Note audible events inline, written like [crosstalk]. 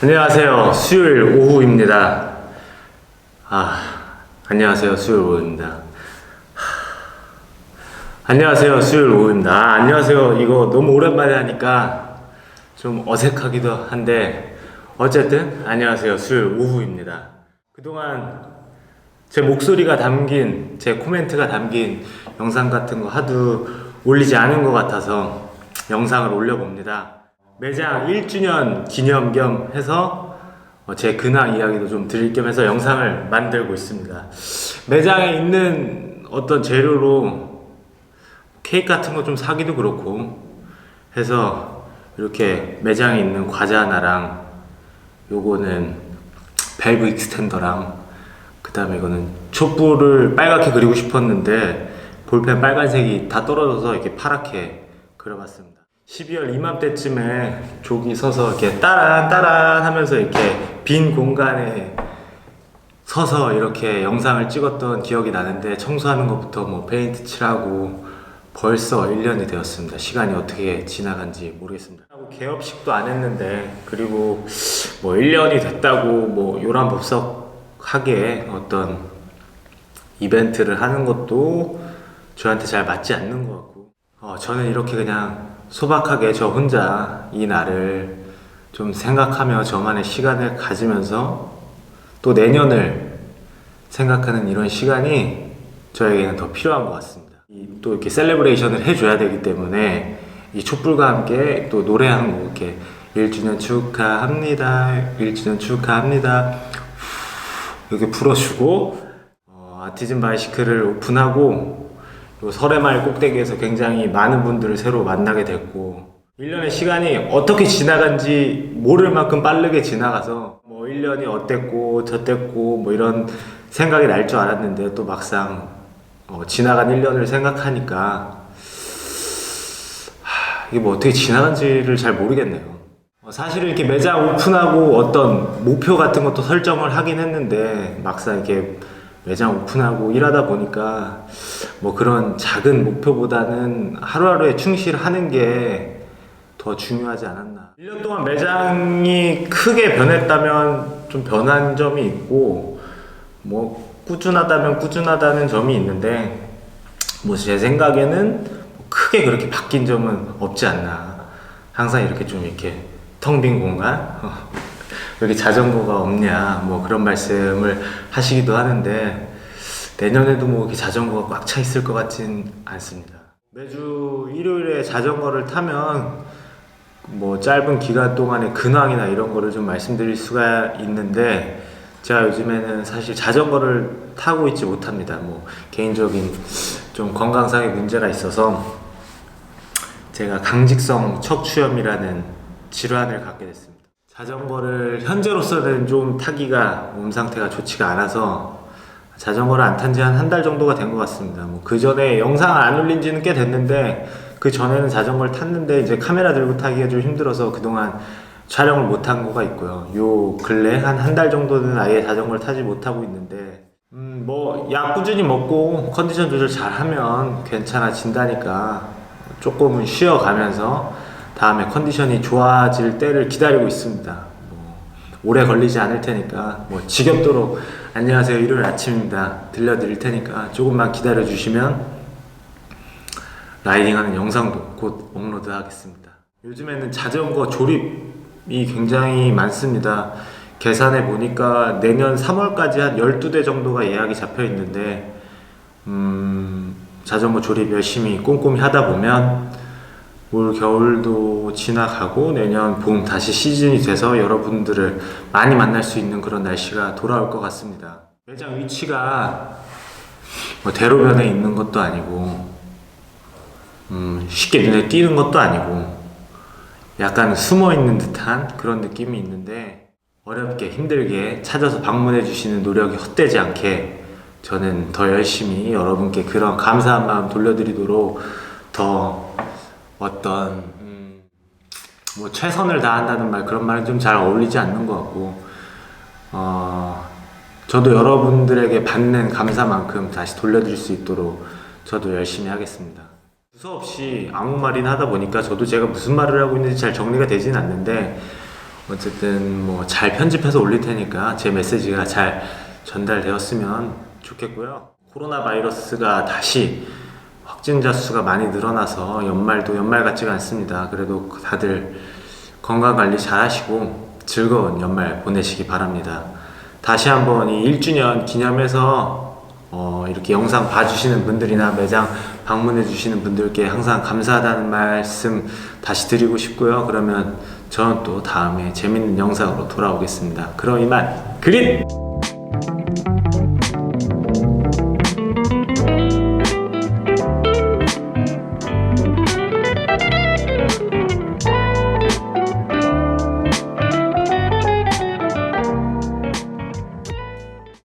안녕하세요. 수요일 오후입니다. 아, 안녕하세요. 수요일 오후입니다. 하, 안녕하세요. 수요일 오후입니다. 아, 안녕하세요. 이거 너무 오랜만에 하니까 좀 어색하기도 한데, 어쨌든, 안녕하세요. 수요일 오후입니다. 그동안 제 목소리가 담긴, 제 코멘트가 담긴 영상 같은 거 하도 올리지 않은 것 같아서 영상을 올려봅니다. 매장 1주년 기념 겸 해서 어, 제 근황 이야기도 좀 드릴 겸 해서 영상을 만들고 있습니다. 매장에 있는 어떤 재료로 케이크 같은 거 좀 사기도 그렇고 해서 이렇게 매장에 있는 과자 하나랑 요거는 밸브 익스텐더랑 그 다음에 이거는 촛불을 빨갛게 그리고 싶었는데 볼펜 빨간색이 다 떨어져서 이렇게 파랗게 그려봤습니다. 12월 이맘때쯤에 조기 서서 이렇게 따란 따란 하면서 이렇게 빈 공간에 서서 이렇게 영상을 찍었던 기억이 나는데 청소하는 것부터 뭐 페인트 칠하고 벌써 1년이 되었습니다. 시간이 어떻게 지나간지 모르겠습니다. 개업식도 안 했는데 그리고 뭐 1년이 됐다고 뭐 요란법석하게 어떤 이벤트를 하는 것도 저한테 잘 맞지 않는 것 같고 어, 저는 이렇게 그냥 소박하게 저 혼자 이 날을 좀 생각하며 저만의 시간을 가지면서 또 내년을 생각하는 이런 시간이 저에게는 더 필요한 것 같습니다. 이또 이렇게 셀레브레이션을 해줘야 되기 때문에 이 촛불과 함께 또 노래 한 곡 이렇게 1주년 축하합니다. 1주년 축하합니다. 이렇게 불어주고 어, 아티즌 바이시클을 오픈하고 요 설해마을 꼭대기에서 굉장히 많은 분들을 새로 만나게 됐고 1년의 시간이 어떻게 지나간지 모를 만큼 빠르게 지나가서 뭐 1년이 어땠고 저땠고 뭐 이런 생각이 날 줄 알았는데 또 막상 어, 지나간 1년을 생각하니까 하, 이게 뭐 어떻게 지나간지를 잘 모르겠네요. 어, 사실 이렇게 매장 오픈하고 어떤 목표 같은 것도 설정을 하긴 했는데 막상 이렇게 매장 오픈하고 일하다 보니까 뭐 그런 작은 목표보다는 하루하루에 충실하는 게 더 중요하지 않았나. 1년 동안 매장이 크게 변했다면 좀 변한 점이 있고 뭐 꾸준하다면 꾸준하다는 점이 있는데 뭐 제 생각에는 크게 그렇게 바뀐 점은 없지 않나. 항상 이렇게 좀 이렇게 텅 빈 공간 [laughs] 여기 자전거가 없냐 뭐 그런 말씀을 하시기도 하는데 내년에도 뭐 이렇게 자전거가 꽉 차 있을 것 같진 않습니다. 매주 일요일에 자전거를 타면 뭐 짧은 기간 동안의 근황이나 이런 거를 좀 말씀드릴 수가 있는데 제가 요즘에는 사실 자전거를 타고 있지 못합니다. 뭐 개인적인 좀 건강상의 문제가 있어서 제가 강직성 척추염이라는 질환을 갖게 됐습니다. 자전거를 현재로서는 좀 타기가 몸 상태가 좋지가 않아서 자전거를 안 탄 지 한 한 달 정도가 된 것 같습니다. 뭐 그 전에 영상을 안 올린 지는 꽤 됐는데 그 전에는 자전거를 탔는데 이제 카메라 들고 타기가 좀 힘들어서 그동안 촬영을 못 한 거가 있고요. 요 근래 한 한 달 정도는 아예 자전거를 타지 못하고 있는데 음, 뭐 약 꾸준히 먹고 컨디션 조절 잘 하면 괜찮아진다니까 조금은 쉬어가면서 다음에 컨디션이 좋아질 때를 기다리고 있습니다. 뭐 오래 걸리지 않을 테니까 뭐 지겹도록 안녕하세요 일요일 아침입니다 들려드릴 테니까 조금만 기다려 주시면 라이딩하는 영상도 곧 업로드 하겠습니다. 요즘에는 자전거 조립이 굉장히 많습니다. 계산해 보니까 내년 3월까지 한 12대 정도가 예약이 잡혀 있는데 음, 자전거 조립 열심히 꼼꼼히 하다 보면 올 겨울도 지나가고 내년 봄 다시 시즌이 돼서 여러분들을 많이 만날 수 있는 그런 날씨가 돌아올 것 같습니다. 매장 위치가 뭐 대로변에 있는 것도 아니고 음, 쉽게 눈에 띄는 것도 아니고 약간 숨어 있는 듯한 그런 느낌이 있는데 어렵게 힘들게 찾아서 방문해 주시는 노력이 헛되지 않게 저는 더 열심히 여러분께 그런 감사한 마음 돌려드리도록 더 어떤 음, 뭐 최선을 다한다는 말 그런 말은 좀 잘 어울리지 않는 것 같고 어, 저도 여러분들에게 받는 감사만큼 다시 돌려드릴 수 있도록 저도 열심히 하겠습니다. 두서 없이 아무 말이나 하다 보니까 저도 제가 무슨 말을 하고 있는지 잘 정리가 되진 않는데 어쨌든 뭐 잘 편집해서 올릴 테니까 제 메시지가 잘 전달되었으면 좋겠고요. 코로나 바이러스가 다시 확진자 수가 많이 늘어나서 연말도 연말 같지가 않습니다. 그래도 다들 건강 관리 잘 하시고 즐거운 연말 보내시기 바랍니다. 다시 한번 이 1주년 기념해서 어, 이렇게 영상 봐주시는 분들이나 매장 방문해 주시는 분들께 항상 감사하다는 말씀 다시 드리고 싶고요. 그러면 저는 또 다음에 재밌는 영상으로 돌아오겠습니다. 그럼 이만 그린!